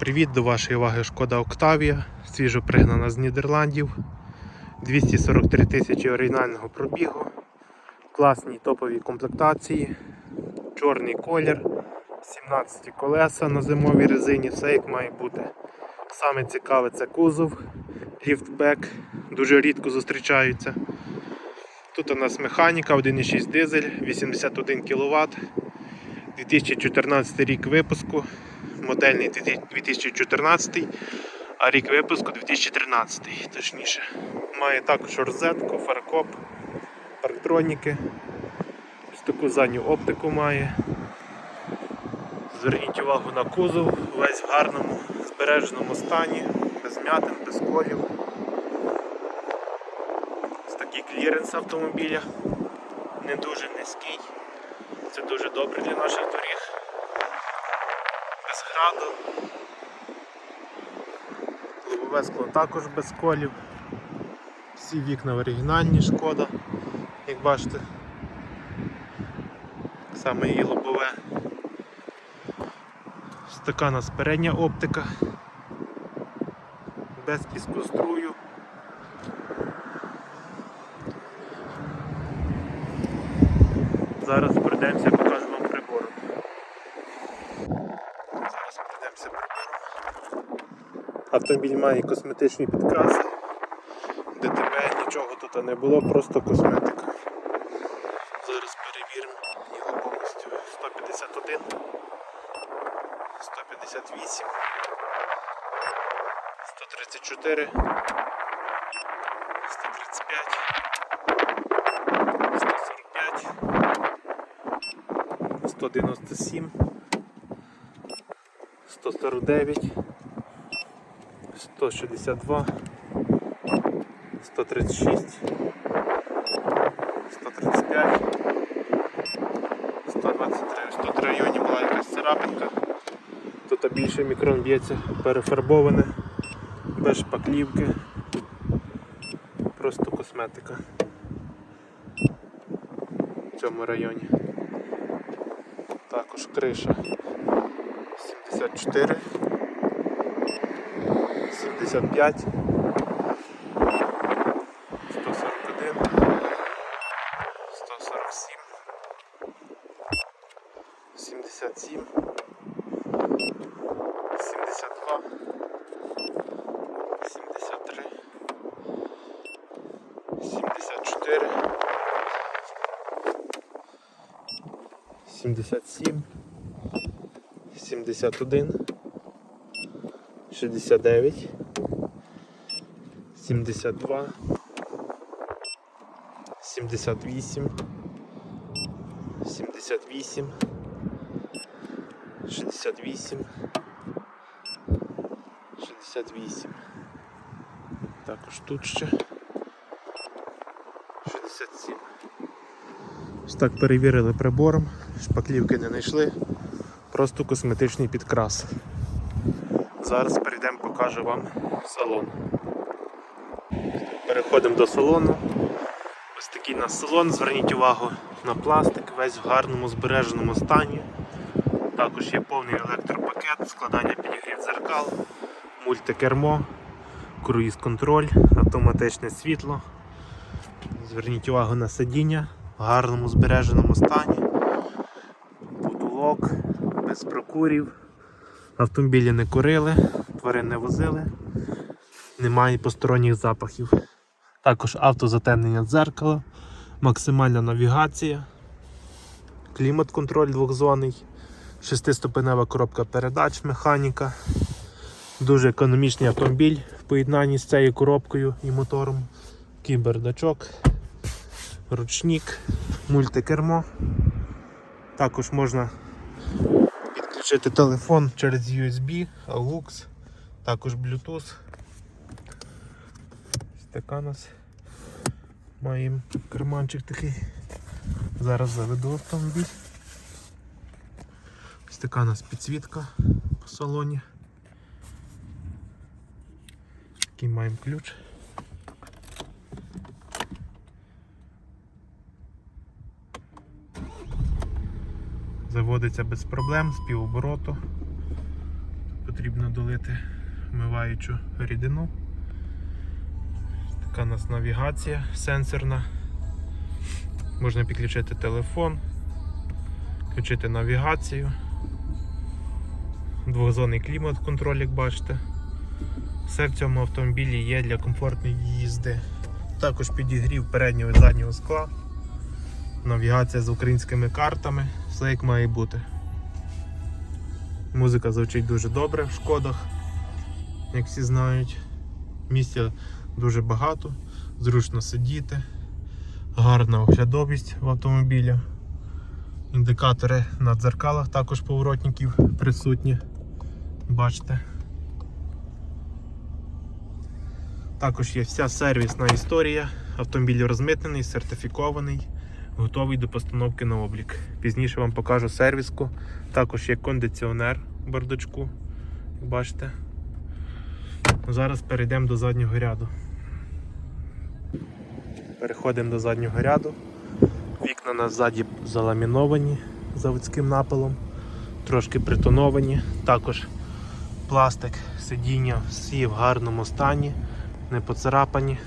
Привіт до вашої уваги Шкода Октавія, свіжо пригнана з Нідерландів. 243 тисячі оригінального пробігу, класній топовій комплектації, чорний колір, 17 колеса на зимовій резині, все як має бути. Саме цікаве це кузов, ліфтбек, дуже рідко зустрічаються. Тут у нас механіка 1,6 дизель, 81 кВт, 2014 рік випуску, модельний 2014, а рік випуску 2013, точніше. Має також розетку, фаркоп, парктроніки, ось таку задню оптику має. Зверніть увагу на кузов, весь в гарному збереженому стані, без м'ятин, без колів. Ось такий кліренс автомобіля, не дуже низький. Це дуже добре для наших доріг. Без. Лобове скло також без колів. Всі вікна в оригінальні шкода, як бачите. Саме її лобове. Ось така нас передня оптика. Без піскострую. Зараз пройдемося, покажу вам прибором. Зараз пройдемося прибором. Автомобіль має косметичні підкраси. ДТП нічого тут не було, просто косметика. Зараз перевіримо його повністю. 151, 158, 134, 135, 145. 197, 149, 162, 136, 135, 123. 103 районі була якась царапинка. Тут більше мікрон б'ється перефарбоване, без шпаклівки, просто косметика в цьому районі. Також криша 74, 75, 141, 147, 77, 72, 73, 74. 77, 71, 69, 72, 78, 78, 68, 68. Також тут ще 67. Ось так перевірили прибором, шпаклівки не знайшли, просто косметичний підкрас. Зараз перейдемо, покажу вам салон. Переходимо до салону. Ось такий у нас салон, зверніть увагу на пластик, весь в гарному збереженому стані. Також є повний електропакет, складання підігрів дзеркал, мультикермо, круїз-контроль, автоматичне світло. Зверніть увагу на сидіння в гарному збереженому стані. Потолок, без прокурів. Автомобілі не курили, тварин не возили, немає посторонніх запахів. Також автозатемнення дзеркала, максимальна навігація, клімат-контроль двохзонний, шестиступенева коробка передач, механіка. Дуже економічний автомобіль в поєднанні з цією коробкою і мотором. Кібердачок ручник, мультикермо. Також можна підключити телефон через USB, AUX, також Bluetooth. Така у нас маємо карманчик такий. Зараз заведу автомобіль. Ось у нас підсвітка по салоні. Такий маємо ключ. заводиться без проблем з півобороту. потрібно долити вмиваючу рідину. Така у нас навігація сенсорна. Можна підключити телефон, включити навігацію. Двохзонний клімат контроль, як бачите. Все в цьому автомобілі є для комфортної їзди. Також підігрів переднього і заднього скла. Навігація з українськими картами, все як має бути. Музика звучить дуже добре в шкодах, як всі знають. Місця дуже багато, зручно сидіти, гарна оглядовість в автомобілі. Індикатори на дзеркалах також поворотників присутні. Бачите. Також є вся сервісна історія. Автомобіль розмитнений, сертифікований, готовий до постановки на облік. Пізніше вам покажу сервіску. Також є кондиціонер в бардачку. Бачите. Зараз перейдемо до заднього ряду. Переходимо до заднього ряду. Вікна на ззаді заламіновані заводським напилом, трошки притоновані. Також пластик сидіння всі в гарному стані, не поцарапані.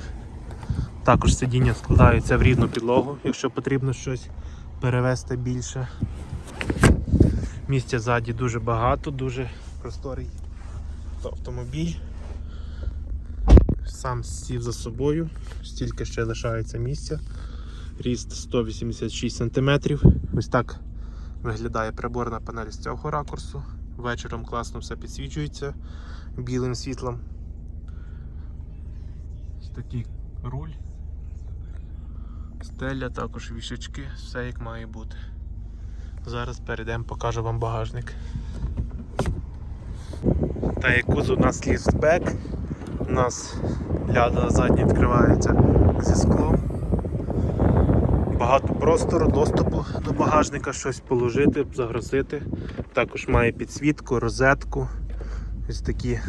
Також сидіння складаються в рівну підлогу, якщо потрібно щось перевести більше. Місця ззаді дуже багато, дуже просторий автомобіль. Сам сів за собою, стільки ще лишається місця. Ріст 186 см. Ось так виглядає приборна панель з цього ракурсу. Вечором класно все підсвічується білим світлом. Ось такий руль. Стеля, також вішечки, все як має бути. Зараз перейдемо, покажу вам багажник. Та як кузов у нас ліфтбек, у нас ляда задня відкривається зі склом. Багато простору, доступу до багажника, щось положити, загрузити. Також має підсвітку, розетку, ось такі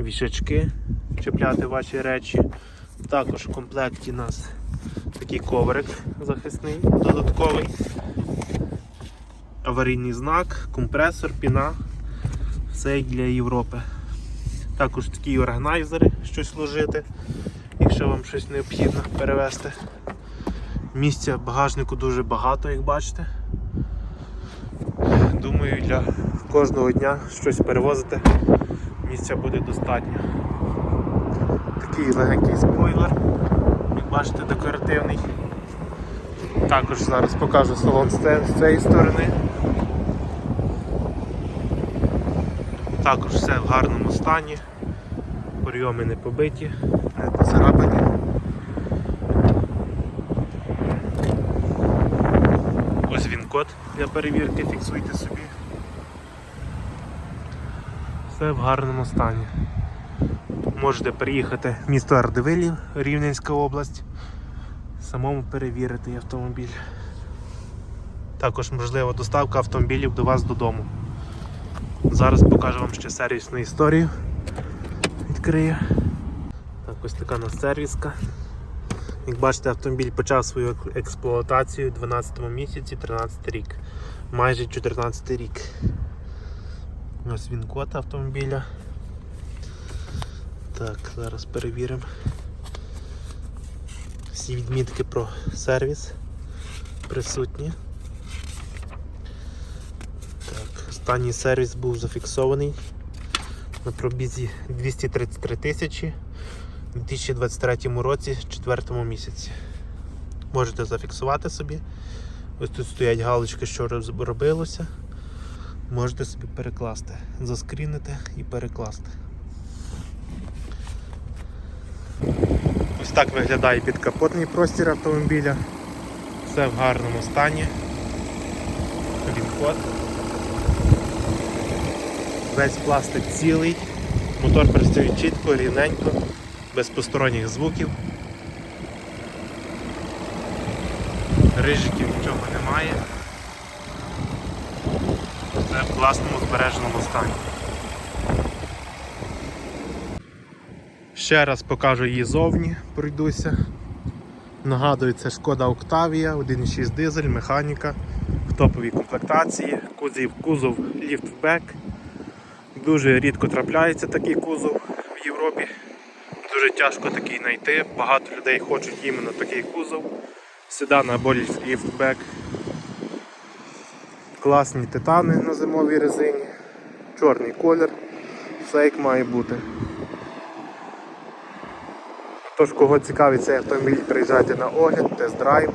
вішачки, чіпляти ваші речі. Також в комплекті у нас такий коврик захисний, додатковий, аварійний знак, компресор, піна, все як для Європи. Також такі органайзери, щось ложити, якщо вам щось необхідно перевезти. Місця багажнику дуже багато, як бачите. Думаю, для кожного дня щось перевозити, місця буде достатньо. Такий легенький спойлер, як бачите, декоративний. Також зараз покажу салон з цієї сторони. Також все в гарному стані, прийоми не побиті, не поцарапані. Ось він код для перевірки, фіксуйте собі. Все в гарному стані. Можете приїхати в місто Ардевилів, Рівненська область, самому перевірити автомобіль. Також можлива доставка автомобілів до вас додому. Зараз покажу вам ще сервісну історію. Відкрию. Так, ось така у нас сервіска. Як бачите, автомобіль почав свою експлуатацію у 12 місяці 13 рік. Майже 14 рік. Ось він код автомобіля. Так, зараз перевіримо. Всі відмітки про сервіс присутні. Так, останній сервіс був зафіксований на пробізі 233 тисячі у 2023 році, 4 місяці. Можете зафіксувати собі. Ось тут стоять галочки, що робилося. Можете собі перекласти, заскрінити і перекласти. Ось так виглядає підкапотний простір автомобіля. Все в гарному стані. Він код. Весь пластик цілий, мотор працює чітко, рівненько, без посторонніх звуків. Рижиків нічого немає. Все в класному збереженому стані. Ще раз покажу її зовні, пройдуся. Нагадую, це шкода Octavia, 1.6 дизель, механіка в топовій комплектації, кузов, кузов ліфтбек, Дуже рідко трапляється такий кузов в Європі. Дуже тяжко такий знайти. Багато людей хочуть іменно такий кузов. Седан або ліф- ліфтбек. Класні титани на зимовій резині. Чорний колір. Як має бути. Тож, кого цікавить цей автомобіль, приїжджайте на огляд, тест-драйв,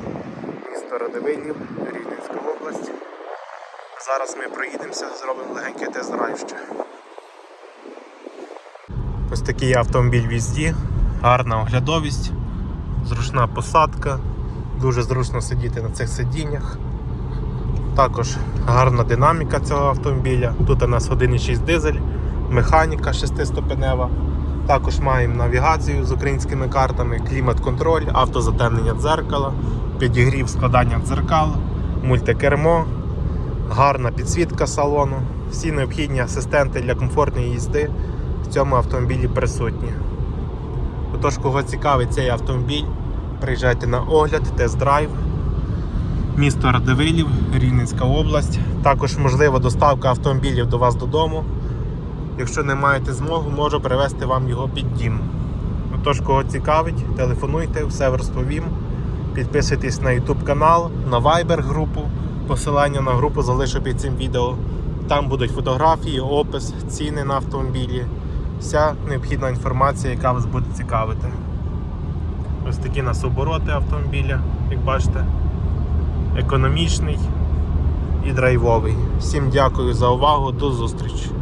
місто Радивилів, Рівненська область. Зараз ми проїдемося, зробимо легенький тест-драйв ще. Ось такий автомобіль в їзді, гарна оглядовість, зручна посадка, дуже зручно сидіти на цих сидіннях. Також гарна динаміка цього автомобіля. Тут у нас 1,6 дизель, механіка 6-ступенева. Також маємо навігацію з українськими картами, клімат-контроль, автозатемнення дзеркала, підігрів складання дзеркал, мультикермо, гарна підсвітка салону. Всі необхідні асистенти для комфортної їзди в цьому автомобілі присутні. Отож, кого цікавить цей автомобіль, приїжджайте на огляд, тест-драйв. Місто Радивилів, Рівненська область. Також можлива доставка автомобілів до вас додому. Якщо не маєте змогу, можу привезти вам його під дім. Отож, кого цікавить, телефонуйте, все розповім. Підписуйтесь на YouTube канал, на Viber групу. Посилання на групу залишу під цим відео. Там будуть фотографії, опис, ціни на автомобілі, вся необхідна інформація, яка вас буде цікавити. Ось такі нас обороти автомобіля, як бачите, економічний і драйвовий. Всім дякую за увагу, до зустрічі!